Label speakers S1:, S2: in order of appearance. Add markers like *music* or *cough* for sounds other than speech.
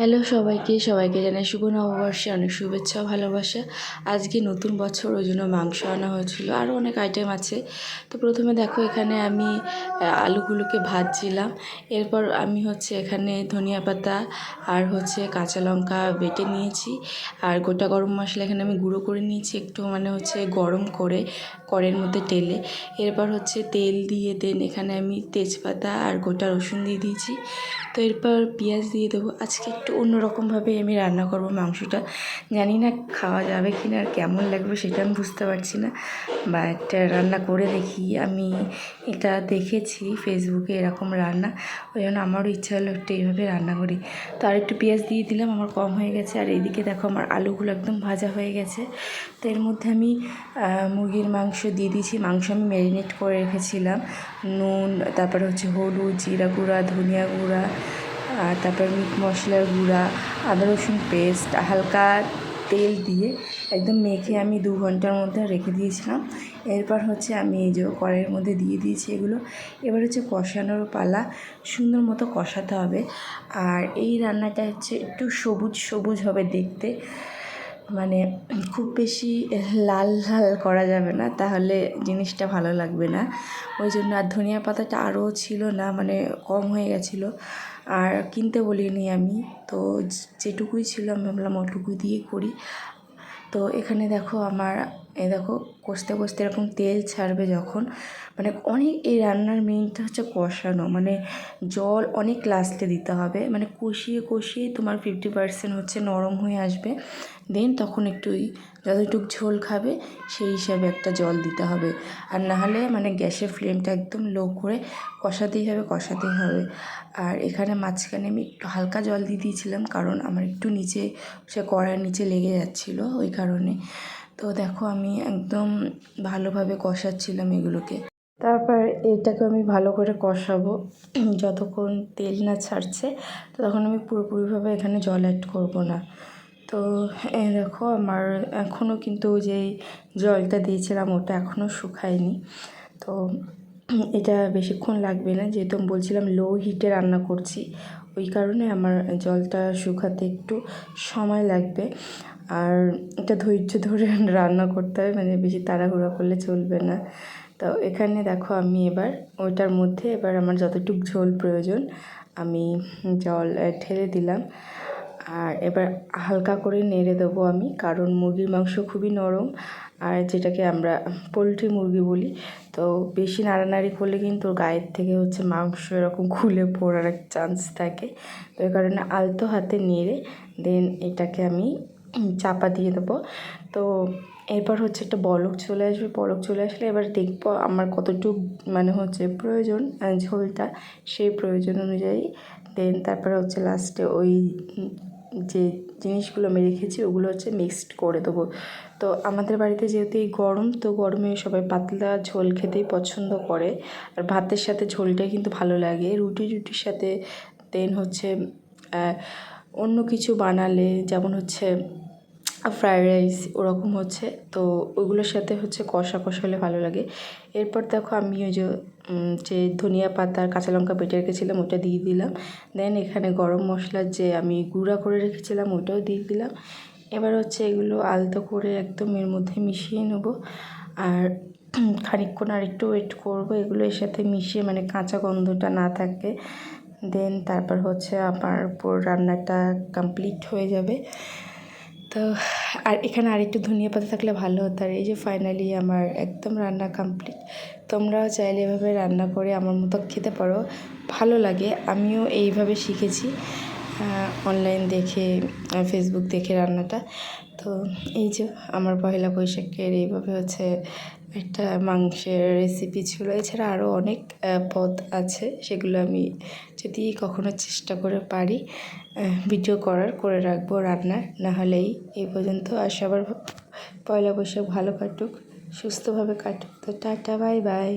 S1: Hello সবাইকে সবাইকে জানাই শুভ নববর্ষে, অনেক শুভেচ্ছা ভালোবাসা। আজকে নতুন বছর, ওই জন্য মাংস আনা হয়েছিল। আরও অনেক আইটেম আছে। তো প্রথমে দেখো, এখানে আমি আলুগুলোকে ভাজছিলাম। এরপর আমি হচ্ছে এখানে ধনিয়া পাতা আর হচ্ছে কাঁচা লঙ্কা বেটে নিয়েছি। আর গোটা গরম মশলা এখানে আমি গুঁড়ো করে নিয়েছি একটু মানে হচ্ছে গরম করে, কড়ের মধ্যে টেলে এরপর হচ্ছে তেল দিয়ে দেন, এখানে আমি তেজপাতা আর গোটা রসুন দিয়ে দিয়েছি। তো এরপর পেঁয়াজ দিয়ে দেবো। আজকে একটু অন্যরকমভাবে আমি রান্না করব মাংসটা। জানি না খাওয়া যাবে কি না আর কেমন লাগবে সেটা আমি বুঝতে পারছি না। বা একটা রান্না করে দেখি। আমি এটা দেখেছি ফেসবুকে এরকম রান্না। ওই জন্য আমারও ইচ্ছা হলো একটু এইভাবে রান্না করি। তো আর একটু পেঁয়াজ দিয়ে দিলাম, আমার কম হয়ে গেছে। আর এইদিকে দেখো আমার আলুগুলো একদম ভাজা হয়ে গেছে। তো এর মধ্যে আমি মুরগির মাংস দিয়ে দিয়েছি। মাংস আমি ম্যারিনেট করে রেখেছিলাম। নুন, তারপরে হচ্ছে হলুদ, জিরা গুঁড়া, ধনিয়া গুঁড়া আর তারপর মিট মশলার গুঁড়া, আদা রসুন পেস্ট হালকা তেল দিয়ে একদম মেখে আমি দু ঘণ্টার মধ্যে রেখে দিয়েছিলাম। এরপর হচ্ছে আমি এই যে কড়াইয়ের মধ্যে দিয়ে দিয়েছি এগুলো। এবার হচ্ছে কষানোর পালা সুন্দর মতো কষাতে হবে। আর এই রান্নাটা হচ্ছে একটু সবুজ সবুজ হবে দেখতে। মানে খুব বেশি লাল লাল করা যাবে না, তাহলে জিনিসটা ভালো লাগবে না। ওই জন্য আর ধনিয়া পাতাটা আরও ছিল না মানে কম হয়ে গেছিল। আর কিনতে বলিনি আমি, তো যেটুকুই ছিল আমি ভাবলাম ওটুকু দিয়ে করি। তো এখানে দেখো আমার এ দেখো, কষতে কষতে এরকম তেল ছাড়বে যখন। মানে অনেক, এই রান্নার মেইনটা হচ্ছে কষানো। মানে জল অনেক লাস্টে দিতে হবে। মানে কষিয়ে কষিয়ে তোমার ফিফটি পার্সেন্ট হচ্ছে নরম হয়ে আসবে। দেন তখন একটু যতটুকু ঝোল খাবে, সেই হিসাবে একটা জল দিতে হবে। আর নাহলে মানে গ্যাসের ফ্লেমটা একদম লো করে কষাতেই হবে কষাতেই হবে। আর এখানে মাঝখানে আমি একটু হালকা জল দিয়ে দিয়েছিলাম, কারণ আমার একটু নিচে, সে কড়ার নিচে লেগে যাচ্ছিল ওই কারণে। তো দেখো আমি একদম ভালোভাবে কষাচ্ছিলাম এগুলোকে। তারপর এটাকে আমি ভালো করে কষাবো। যতক্ষণ তেল না ছাড়ছে তখন আমি পুরোপুরিভাবে এখানে জল অ্যাড করব না। তো দেখো আমার এখনও কিন্তু যেই জলটা দিয়েছিলাম, ওটা এখনও শুকায়নি। তো এটা বেশিক্ষণ লাগবে না, যেহেতু আমি বলছিলাম লো হিটে রান্না করছি। ওই কারণে আমার জলটা শুকাতে একটু সময় লাগবে। আর এটা ধৈর্য ধরে *laughs* রান্না করতে হবে মানে বেশি তাড়াহুড়া করলে চলবে না। তো এখানে দেখো আমি এবার ওইটার মধ্যে এবার আমার যতটুকু ঝোল প্রয়োজন, আমি জল ঢেলে দিলাম। আর এবার হালকা করে নেড়ে দেবো আমি, কারণ মুরগির মাংস খুবই নরম। আর যেটাকে আমরা পোলট্রি মুরগি বলি, তো বেশি নাড়ানাড়ি করলে কিন্তু গায়ের থেকে হচ্ছে মাংস এরকম খুলে পড়ার এক চান্স থাকে। তো এই কারণে আলতো হাতে নেড়ে, দেন এটাকে আমি চাপা দিয়ে দেবো। তো এরপর হচ্ছে একটা বলক চলে আসবে। বলক চলে আসলে এবার দেখব আমার কতটুকু মানে হচ্ছে প্রয়োজন ঝোলটা সেই প্রয়োজন অনুযায়ী। দেন তারপরে হচ্ছে লাস্টে ওই যে জিনিসগুলো আমি রেখেছি ওগুলো হচ্ছে মিক্সড করে দেবো। তো আমাদের বাড়িতে যেহেতু এই গরম, তো গরমে সবাই পাতলা ঝোল খেতেই পছন্দ করে। আর ভাতের সাথে ঝোলটাই কিন্তু ভালো লাগে। রুটি রুটির সাথে দেন হচ্ছে অন্য কিছু বানালে, যেমন হচ্ছে ফ্রায়েড রাইস ওরকম হচ্ছে, তো ওগুলোর সাথে হচ্ছে কষা কষা হলে ভালো লাগে। এরপর দেখো আমি ওই যে যে ধনিয়া পাতা আর কাঁচা লঙ্কা বেটে রেখেছিলাম, ওটা দিয়ে দিলাম। দেন এখানে গরম মশলার যে আমি গুঁড়া করে রেখেছিলাম, ওটাও দিয়ে দিলাম। এবার হচ্ছে এগুলো আলতো করে একদম এর মধ্যে মিশিয়ে নেব। আর খানিকক্ষণ আর একটু ওয়েট করব, এগুলো এর সাথে মিশিয়ে মানে কাঁচা গন্ধটা না থাকে। দেন তারপর হচ্ছে আমার পুরো রান্নাটা কমপ্লিট হয়ে যাবে। তো আর এখানে আরেকটু ধনিয়া পাতা থাকলে ভালো হতো। আর এই যে ফাইনালি আমার একদম রান্না কমপ্লিট তোমরাও চাইলে এভাবে রান্না করে আমার মতো খেতে পারো। ভালো লাগে, আমিও এইভাবে শিখেছি। অনলাইন দেখে ফেসবুক দেখে রান্নাটা। তো এই যে আমার পয়লা বৈশাখের এইভাবে হচ্ছে একটা মাংসের রেসিপি ছিল। এছাড়া আরও অনেক পদ আছে, সেগুলো আমি যদি কখনো চেষ্টা করে পারি ভিডিও করার, করে রাখব রান্নার নাহলেই এই পর্যন্ত। আর সবার পয়লা বৈশাখ ভালো কাটুক, সুস্থভাবে কাটুক। তো টাটা বাই বাই